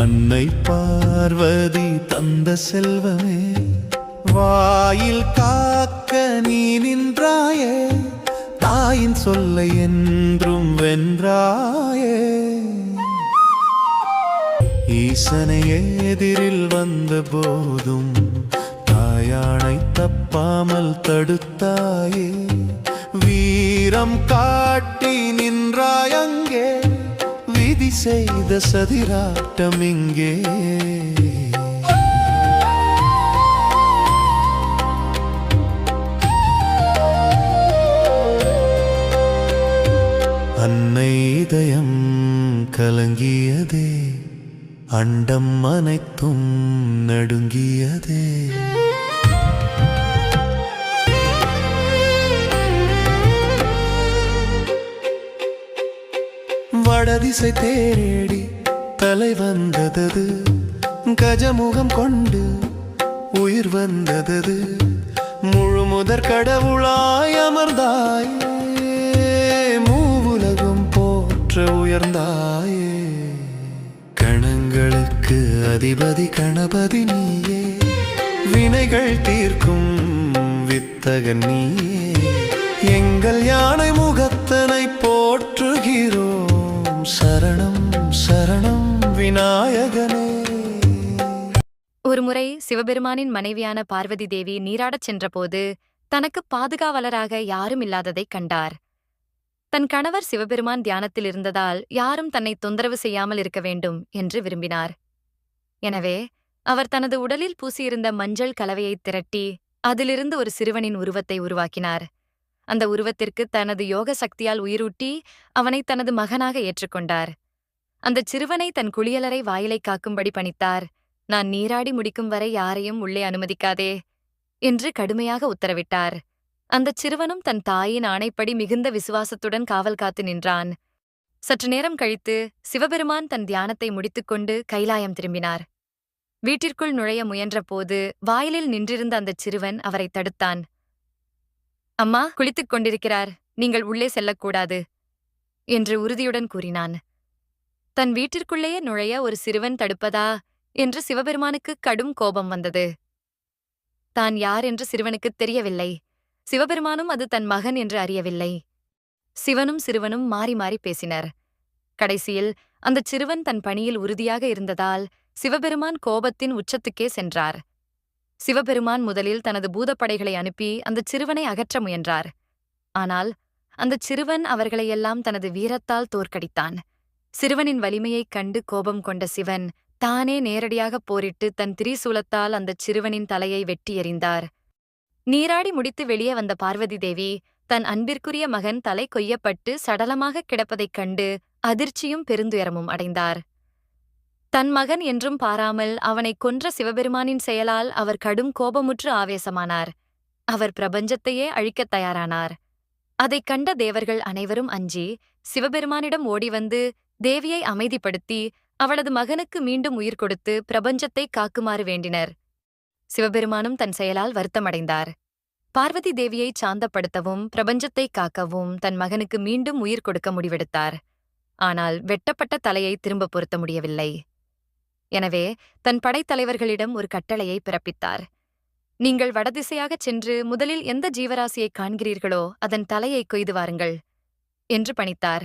அன்னை பார்வதி தந்த செல்வமே வாயில் காக்க நீ நின்றாயே தாயின் சொல்லை என்றும் வென்றாயே. ஈசனை எதிரில் வந்த போதும் தாயானை தப்பாமல் தடுத்தாயே. வீரம் காட்டி நின்றாயங்கே விதி செய்த சதிராட்டம் இங்கே. அன்னை இதயம் கலங்கியதே அண்டம் அனைத்தும் நடுங்கியதே. வடதிசை தேரேடி தலை வந்ததது. கஜமுகம் கொண்டு உயிர் வந்ததது. முழு முதற் கடவுளாய் அமர்ந்தாயே. மூவுலகம் போற்ற உயர்ந்தாயே. கணங்களுக்கு அதிபதி கணபதி நீயே. வினைகள் தீர்க்கும் வித்தகன் நீயே. விநாயகனே. ஒருமுறை சிவபெருமானின் மனைவியான பார்வதி தேவி நீராடச் சென்றபோது தனக்கு பாதுகாவலராக யாரும் இல்லாததைக் கண்டார். தன் கணவர் சிவபெருமான் தியானத்தில் இருந்ததால் யாரும் தன்னை தொந்தரவு செய்யாமல் இருக்க வேண்டும் என்று விரும்பினார். எனவே அவர் தனது உடலில் பூசியிருந்த மஞ்சள் கலவையைத் திரட்டி அதிலிருந்து ஒரு சிறுவனின் உருவத்தை உருவாக்கினார். அந்த உருவத்திற்கு தனது யோக சக்தியால் உயிரூட்டி அவனை தனது மகனாக ஏற்றுக்கொண்டார். அந்தச் சிறுவனை தன் குளியலறை வாயிலை காக்கும்படி பணித்தார். நான் நீராடி முடிக்கும் வரை யாரையும் உள்ளே அனுமதிக்காதே என்று கடுமையாக உத்தரவிட்டார். அந்தச் சிறுவனும் தன் தாயின் ஆணைப்படி மிகுந்த விசுவாசத்துடன் காவல் காத்து நின்றான். சற்று நேரம் கழித்து சிவபெருமான் தன் தியானத்தை முடித்துக்கொண்டு கைலாயம் திரும்பினார். வீட்டிற்குள் நுழைய முயன்றபோது வாயிலில் நின்றிருந்த அந்தச் சிறுவன் அவரை தடுத்தான். அம்மா குளித்துக் கொண்டிருக்கிறார். நீங்கள் உள்ளே செல்லக்கூடாது என்று உறுதியுடன் கூறினான். தன் வீட்டிற்குள்ளேயே நுழைய ஒரு சிறுவன் தடுப்பதா? என்று சிவபெருமானுக்கு கடும் கோபம் வந்தது. தான் யார்? என்று சிறுவனுக்குத் தெரியவில்லை. சிவபெருமானும் அது தன் மகன் என்று அறியவில்லை. சிவனும் சிறுவனும் மாறி மாறி பேசினர். கடைசியில் அந்தச் சிறுவன் தன் பணியில் உறுதியாக இருந்ததால் சிவபெருமான் கோபத்தின் உச்சத்துக்கே சென்றார். சிவபெருமான் முதலில் தனது பூதப்படைகளை அனுப்பி அந்தச் சிறுவனை அகற்ற முயன்றார். ஆனால் அந்தச் சிறுவன் அவர்களையெல்லாம் தனது வீரத்தால் தோற்கடித்தான். சிறுவனின் வலிமையைக் கண்டு கோபம் கொண்ட சிவன் தானே நேரடியாகப் போரிட்டு தன் திரிசூலத்தால் அந்தச் சிறுவனின் தலையை வெட்டி எறிந்தார். நீராடி முடித்து வெளியே வந்த பார்வதி தேவி தன் அன்பிற்குரிய மகன் தலை கொய்யப்பட்டு சடலமாகக் கிடப்பதைக் கண்டு அதிர்ச்சியும் பெருந்துயரமும் அடைந்தார். தன் மகன் என்றும் பாராமல் அவனைக் கொன்ற சிவபெருமானின் செயலால் அவர் கடும் கோபமுற்று ஆவேசமானார். அவர் பிரபஞ்சத்தையே அழிக்கத் தயாரானார். அதைக் கண்ட தேவர்கள் அனைவரும் அஞ்சி சிவபெருமானிடம் ஓடிவந்து தேவியை அமைதிப்படுத்தி அவளது மகனுக்கு மீண்டும் உயிர் கொடுத்து பிரபஞ்சத்தை காக்குமாறு வேண்டினர். சிவபெருமானும் தன் செயலால் வருத்தமடைந்தார். பார்வதி தேவியை சாந்தப்படுத்தவும் பிரபஞ்சத்தை காக்கவும் தன் மகனுக்கு மீண்டும் உயிர் கொடுக்க முடிவெடுத்தார். ஆனால் வெட்டப்பட்ட தலையை திரும்ப பொருத்த முடியவில்லை. எனவே தன் படைத்தலைவர்களிடம் ஒரு கட்டளையை பிறப்பித்தார். நீங்கள் வடதிசையாகச் சென்று முதலில் எந்த ஜீவராசியைக் காண்கிறீர்களோ அதன் தலையை கொய்து வாருங்கள் என்று பணித்தார்.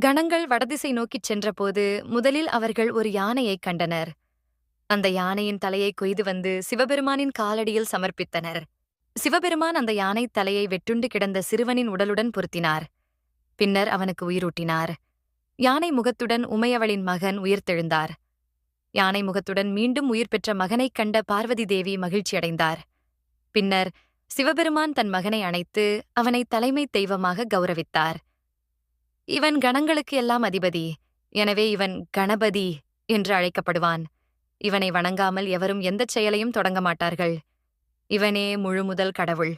கணங்கள் வடதிசை நோக்கிச் சென்றபோது முதலில் அவர்கள் ஒரு யானையைக் கண்டனர். அந்த யானையின் தலையை கொய்து வந்து சிவபெருமானின் காலடியில் சமர்ப்பித்தனர். சிவபெருமான் அந்த யானை தலையை வெட்டுண்டு கிடந்த சிறுவனின் உடலுடன் பொருத்தினார். பின்னர் அவனுக்கு உயிரூட்டினார். யானை முகத்துடன் உமையவளின் மகன் உயிர்த்தெழுந்தார். யானை முகத்துடன் மீண்டும் உயிர் பெற்ற மகனைக் கண்ட பார்வதி தேவி மகிழ்ச்சியடைந்தார் பின்னர் சிவபெருமான் தன் மகனை அணைத்து அவனை தலைமைத் தெய்வமாக கௌரவித்தார். இவன் கணங்களுக்கு எல்லாம் அதிபதி. எனவே இவன் கணபதி என்று அழைக்கப்படுவான். இவனை வணங்காமல் எவரும் எந்தச் செயலையும் தொடங்க மாட்டார்கள். இவனே முழுமுதல் கடவுள்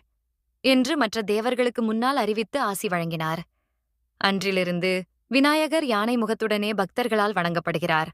என்று மற்ற தேவர்களுக்கு முன்னால் அறிவித்து ஆசி வழங்கினார். அன்றிலிருந்து விநாயகர் யானை முகத்துடனே பக்தர்களால் வணங்கப்படுகிறார்.